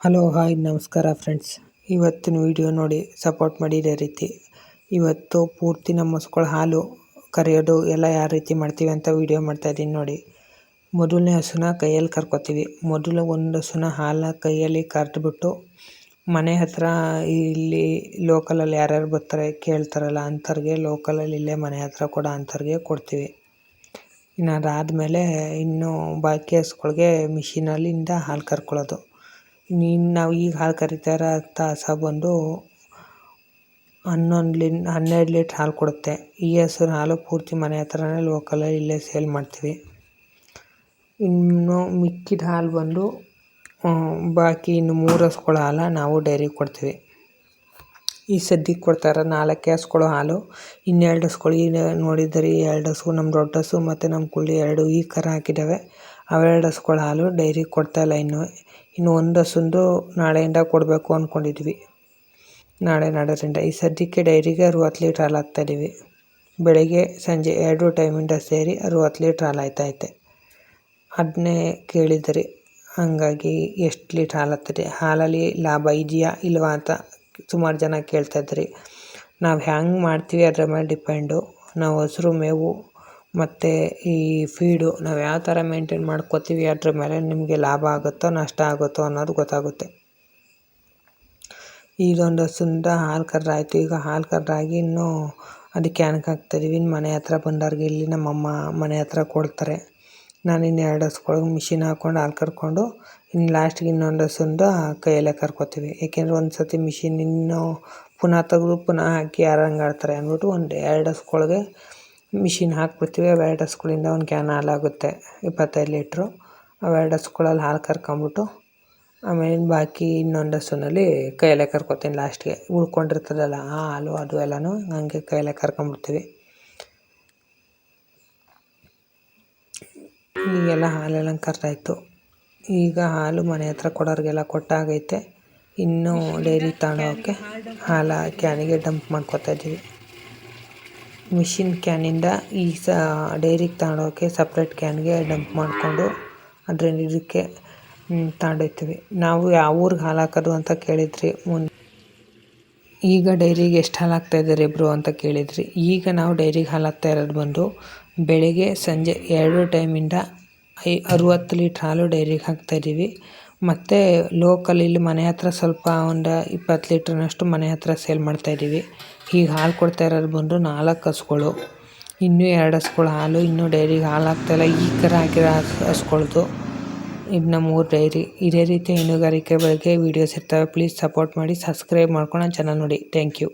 Hello, hi, ನಮಸ್ಕಾರ friends. ಇವತ್ತಿನ video ನೋಡಿ ಸಪೋರ್ಟ್ ಮಾಡಿ ಇದೇ ರೀತಿ. ಇವತ್ತು ಪೂರ್ತಿ ನಮ್ಮ ಹಸುಗಳ ಹಾಲು ಕರೆಯೋದು ಎಲ್ಲ ಯಾವ ರೀತಿ ಮಾಡ್ತೀವಿ ಅಂತ ವಿಡಿಯೋ ಮಾಡ್ತಾಯಿದ್ದೀನಿ ನೋಡಿ. ಮೊದಲನೇ ಹಸುನ ಕೈಯಲ್ಲಿ ಕರ್ಕೋತೀವಿ. ಮೊದಲು ಒಂದು ಹಸುನ ಹಾಲು ಕೈಯಲ್ಲಿ ಕರೆದ್ಬಿಟ್ಟು ಮನೆ ಹತ್ರ ಇಲ್ಲಿ ಲೋಕಲಲ್ಲಿ ಯಾರ್ಯಾರು ಬರ್ತಾರೆ ಕೇಳ್ತಾರಲ್ಲ ಅಂಥವ್ರಿಗೆ ಲೋಕಲಲ್ಲಿ ಇಲ್ಲೇ ಮನೆ ಹತ್ರ ಕೂಡ ಅಂಥವ್ರಿಗೆ ಕೊಡ್ತೀವಿ. ಇನ್ನು ಅದಾದಮೇಲೆ ಇನ್ನು ಬಾಕಿ ಹಸುಗಳಿಗೆ ಮಿಷಿನಲ್ಲಿಂದ ಹಾಲು ಕರ್ಕೊಳ್ಳೋದು. ನೀನು ನಾವು ಈಗ ಹಾಲು ಕರಿತಾ ಇರೋ ಹಸು ಬಂದು ಹನ್ನೊಂದು ಲಿನ್, ಹನ್ನೆರಡು ಲೀಟ್ರ್ ಹಾಲು ಕೊಡುತ್ತೆ. ಈ ಹಸುವಿನ ಹಾಲು ಪೂರ್ತಿ ಮನೆ ಹತ್ರನೇ ಲೋಕಲಲ್ಲಿ ಇಲ್ಲೇ ಸೇಲ್ ಮಾಡ್ತೀವಿ. ಇನ್ನು ಮಿಕ್ಕಿದ ಹಾಲು ಬಂದು ಬಾಕಿ ಇನ್ನು ಮೂರು ಹಸುಗಳ ಹಾಲು ನಾವು ಡೈರಿಗೆ ಕೊಡ್ತೀವಿ. ಈ ಸದ್ಯಕ್ಕೆ ಕೊಡ್ತಾರೆ ನಾಲ್ಕು ಹಸುಗಳು ಹಾಲು, ಇನ್ನೆರಡು ಹಸುಗಳು ಈಗ ನೋಡಿದರೆ ಎರಡು ಹಸು ನಮ್ಮ ದೊಡ್ಡ ಹಸು ಮತ್ತು ನಮ್ಮ ಕುಳ್ಳಿ ಎರಡು ಈ ಕರ ಹಾಕಿದ್ದಾವೆ ಅವೆರಡು ಹಸುಗಳ ಹಾಲು ಡೈರಿಗೆ ಕೊಡ್ತಾಯಿಲ್ಲ ಇನ್ನೂ, ಇನ್ನು ಒಂದು ಹಸುಂದು ನಾಳೆಯಿಂದ ಕೊಡಬೇಕು ಅಂದ್ಕೊಂಡಿದ್ವಿ ನಾಳೆ ನಾಡೋದ್ರಿಂದ. ಈ ಸದ್ಯಕ್ಕೆ ಡೈರಿಗೆ ಅರುವತ್ತು ಲೀಟ್ರ್ ಹಾಲು ಹಾಕ್ತಾಯಿದ್ದೀವಿ ಬೆಳಗ್ಗೆ ಸಂಜೆ ಎರಡು ಟೈಮಿಂದ ಸೇರಿ ಅರುವತ್ತು ಲೀಟ್ರ್ ಹಾಲು ಆಯ್ತೈತೆ ಅದನ್ನೇ ಕೇಳಿದ್ರಿ, ಹಾಗಾಗಿ ಎಷ್ಟು ಲೀಟ್ರ್ ಹಾಲು ಆಗ್ತದೆ ಹಾಲಲ್ಲಿ ಲಾಭ ಇದೆಯಾ ಇಲ್ವಾ ಅಂತ ಸುಮಾರು ಜನ ಕೇಳ್ತಾಯಿದ್ರಿ ನಾವು ಹ್ಯಾಂಗೆ ಮಾಡ್ತೀವಿ ಅದರ ಮೇಲೆ ಡಿಪೆಂಡು. ನಾವು ಹಸ್ರು ಮೇವು ಮತ್ತು ಈ ಫೀಡು ನಾವು ಯಾವ ಥರ ಮೇಂಟೈನ್ ಮಾಡ್ಕೋತೀವಿ ಅದ್ರ ಮೇಲೆ ನಿಮಗೆ ಲಾಭ ಆಗುತ್ತೋ ನಷ್ಟ ಆಗುತ್ತೋ ಅನ್ನೋದು ಗೊತ್ತಾಗುತ್ತೆ. ಇದೊಂದು ಸುಂದ ಹಾಲು ಕರ್ರಾಯಿತು ಈಗ ಹಾಲು ಕರ್ರಾಗಿ ಇನ್ನೂ ಅದಕ್ಕೆ ಕ್ಯಾನ್ಗೆ ಹಾಕ್ತಾಯಿದ್ದೀವಿ ಇನ್ನು ಮನೆ ಹತ್ರ ಬಂದವ್ರಿಗೆ ಇಲ್ಲಿ ನಮ್ಮಮ್ಮ ಮನೆ ಹತ್ರ ಕೊಡ್ತಾರೆ. ನಾನು ಇನ್ನು ಎರಡು ಹಸುಗಳ್ಗೆ ಮಿಷಿನ್ ಹಾಕ್ಕೊಂಡು ಹಾಲು ಕರ್ಕೊಂಡು ಇನ್ನು ಲಾಸ್ಟಿಗೆ ಇನ್ನೊಂದು ಹಸುವಿಂದ ಕೈಯಲ್ಲೇ ಕರ್ಕೋತೀವಿ. ಏಕೆಂದರೆ ಒಂದು ಸರ್ತಿ ಮಿಷಿನ್ ಇನ್ನೂ ಪುನಃ ತೆಗೆದು ಪುನಃ ಹಾಕಿ ಹಂಗೆ ಆಡ್ತಾರೆ ಅಂದ್ಬಿಟ್ಟು ಒಂದು ಎರಡು ಹಸುಗಳ್ಗೆ ಮಿಷಿನ್ ಹಾಕ್ಬಿಡ್ತೀವಿ ಹಸುಗಳಿಂದ ಒಂದು ಕ್ಯಾನ್ ಹಾಲಾಗುತ್ತೆ ಇಪ್ಪತ್ತೈದು ಲೀಟ್ರು. ಅವೆರಡು ಹಸುಗಳಲ್ಲಿ ಹಾಲು ಕರ್ಕೊಂಬಿಟ್ಟು, ಆಮೇಲೆ ಬಾಕಿ ಇನ್ನೊಂದು ಹಸುನಲ್ಲಿ ಕೈಯಲ್ಲೇ ಕರ್ಕೊತೀನಿ ಲಾಸ್ಟ್ಗೆ. ಉಳ್ಕೊಂಡಿರ್ತದಲ್ಲ ಆ ಹಾಲು, ಅದು ಎಲ್ಲನೂ ಹಂಗೆ ಕೈಯಲ್ಲೇ ಕರ್ಕೊಂಬಿಡ್ತೀವಿ. ಈಗೆಲ್ಲ ಹಾಲೆಲ್ಲ ಕರ್ತಾಯಿತ್ತು ಈಗ ಹಾಲು ಮನೆ ಹತ್ರ ಕೊಡೋರಿಗೆಲ್ಲ ಕೊಟ್ಟಾಗೈತೆ. ಇನ್ನೂ ಡೈರಿ ತಗೊಂಡೋಗೋಕ್ಕೆ ಹಾಲು ಕ್ಯಾನಿಗೆ ಡಂಪ್ ಮಾಡ್ಕೊತಾ ಇದ್ದೀವಿ. ಮಿಷಿನ್ ಕ್ಯಾನಿಂದ ಈ ಸ ಡೈರಿಗೆ ತಗೊಂಡೋಗೋಕ್ಕೆ ಸಪ್ರೇಟ್ ಕ್ಯಾನ್ಗೆ ಡಂಪ್ ಮಾಡಿಕೊಂಡು ಅದರಲ್ಲಿ ಇದಕ್ಕೆ ತಗೊಂಡೋಗ್ತೀವಿ ನಾವು ಯಾವ ಊರಿಗೆ ಹಾಲು ಅಂತ ಕೇಳಿದ್ರಿ, ಮುನ್, ಈಗ ಡೈರಿಗೆ ಎಷ್ಟು ಹಾಲು ಹಾಕ್ತಾಯಿದ್ದಾರೆ ಇಬ್ಬರು ಅಂತ ಕೇಳಿದ್ರಿ. ಈಗ ನಾವು ಡೈರಿಗೆ ಹಾಲು ಹಾಕ್ತಾ ಇರೋದು ಬಂದು ಬೆಳಗ್ಗೆ ಸಂಜೆ ಎರಡು ಟೈಮಿಂದ ಐ, ಅರುವತ್ತು ಲೀಟ್ರ್ ಹಾಲು ಡೈರಿಗೆ ಹಾಕ್ತಾಯಿದ್ದೀವಿ ಮತ್ತು ಲೋಕಲ್ ಇಲ್ಲಿ ಮನೆ ಹತ್ರ ಸ್ವಲ್ಪ ಒಂದು ಇಪ್ಪತ್ತು ಲೀಟ್ರ್ನಷ್ಟು ಮನೆ ಹತ್ರ ಸೇಲ್ ಮಾಡ್ತಾಯಿದ್ದೀವಿ ಈಗ ಹಾಲು ಕೊಡ್ತಾ ಇರೋದು ಬಂದು ನಾಲ್ಕು ಹಸುಗಳು ಇನ್ನೂ ಎರಡು ಹಸುಗಳು ಹಾಲು, ಇನ್ನೂ ಡೈರಿಗೆ ಹಾಲು ಹಾಕ್ತಾಯಿಲ್ಲ ಈ ಥರ ಹಾಕಿರೋ ಹಸುಗಳ್ದು ಇನ್ನು ಮೂರು ಡೈರಿ ಇದೇ ರೀತಿ ಹೈನುಗಾರಿಕೆ ಬಗ್ಗೆ ವೀಡಿಯೋಸ್ ಇರ್ತವೆ. ಪ್ಲೀಸ್ ಸಪೋರ್ಟ್ ಮಾಡಿ ಸಬ್ಸ್ಕ್ರೈಬ್ ಮಾಡ್ಕೊಂಡು ಚಾನಲ್ ನೋಡಿ. Thank you